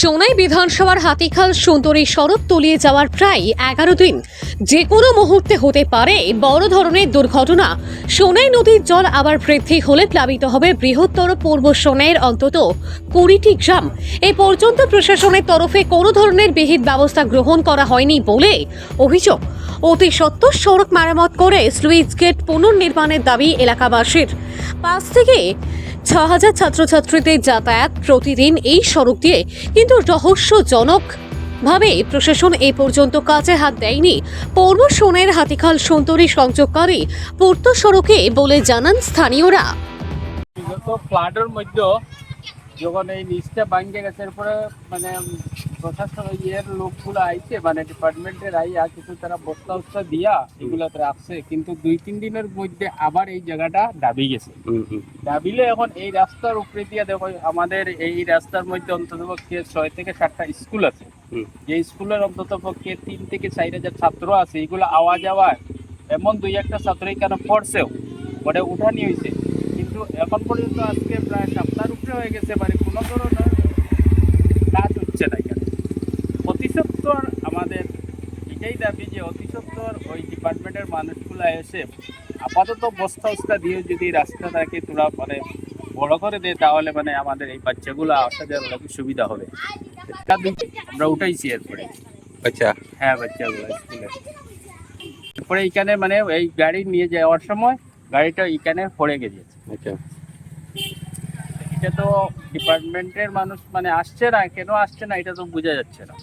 সোনাই বিধানসভার হাতিখাল সুন্দরী সড়ক তলিয়ে যাওয়ার প্রায় এগারো দিন যে কোনো মুহূর্তে হতে পারে বড় ধরনের দুর্ঘটনা। সোনাই নদীর জল আবার বৃদ্ধি হলে প্লাবিত হবে বৃহত্তর পূর্ব সোনাইয়ের অন্তত কুড়িটি গ্রাম। এ পর্যন্ত প্রশাসনের তরফে কোনো ধরনের বিহিত ব্যবস্থা গ্রহণ করা হয়নি বলে অভিযোগ। অতি সত্য সড়ক মেরামত করে স্লুইস গেট পুনর্নির্মাণের দাবি এলাকাবাসীর। পাঁচ থেকে ছ হাজার ছাত্রছাত্রীদের যাতায়াত প্রতিদিন এই সড়ক দিয়ে। কিন্তু রহস্যজনক ভাবে প্রশাসন এ পর্যন্ত কাজে হাত দেয়নি। পৌর সোনের হাতিখাল সুন্দরী সংযোগকারী পূর্ত সড়কে বলে জানান স্থানীয়রা। বিগত ফ্লাডের মধ্যে যখন এই নিচটা ভাঙ্গে গেছে এরপরে মানে প্রশাসন ইয়ের লোকগুলো আইছে মানে ডিপার্টমেন্টের আইয়া কিছু তারা বস্তা উস্তা দিয়া এগুলা রাখছে কিন্তু দুই তিন দিনের মধ্যে আবার এই জায়গাটা দাবি গেছে। দাবিলে এখন এই রাস্তার উপরে দিয়ে দেখো আমাদের এই রাস্তার মধ্যে অন্তত পক্ষে ছয় থেকে সাতটা স্কুল আছে। যে স্কুলের অন্তত পক্ষে তিন থেকে চার হাজার ছাত্র আছে এগুলো আওয়া যাওয়ায় এমন দুই একটা ছাত্র এখানে পড়ছেও? ওটা উঠানি হয়েছে কিন্তু এখন পর্যন্ত আজকে প্রায় সপ্তাহের উপরে হয়ে গেছে মানে কোনো ধরনের কাজ হচ্ছে না এখানে। অতি সত্বর আমাদের এটাই দাবি যে অতি সত্বর ওই ডিপার্টমেন্টের মানুষগুলো এসে আপাতত বস্তা উস্তা দিয়ে যদি রাস্তাটাকে তোরা মানে বড় করে দেয় তাহলে মানে আমাদের এই বাচ্চাগুলো আসা যাওয়ার অনেক সুবিধা হবে। আমরা উঠাইছি এরপরে। আচ্ছা। হ্যাঁ বাচ্চাগুলো স্কুলে। এরপরে এখানে মানে এই গাড়ি নিয়ে যাওয়ার সময় গাড়িটা এখানে পড়ে গেছে। আচ্ছা। এটা তো ডিপার্টমেন্টের মানুষ মানে আসছে না কেন আসছে না এটা তো বোঝা যাচ্ছে না।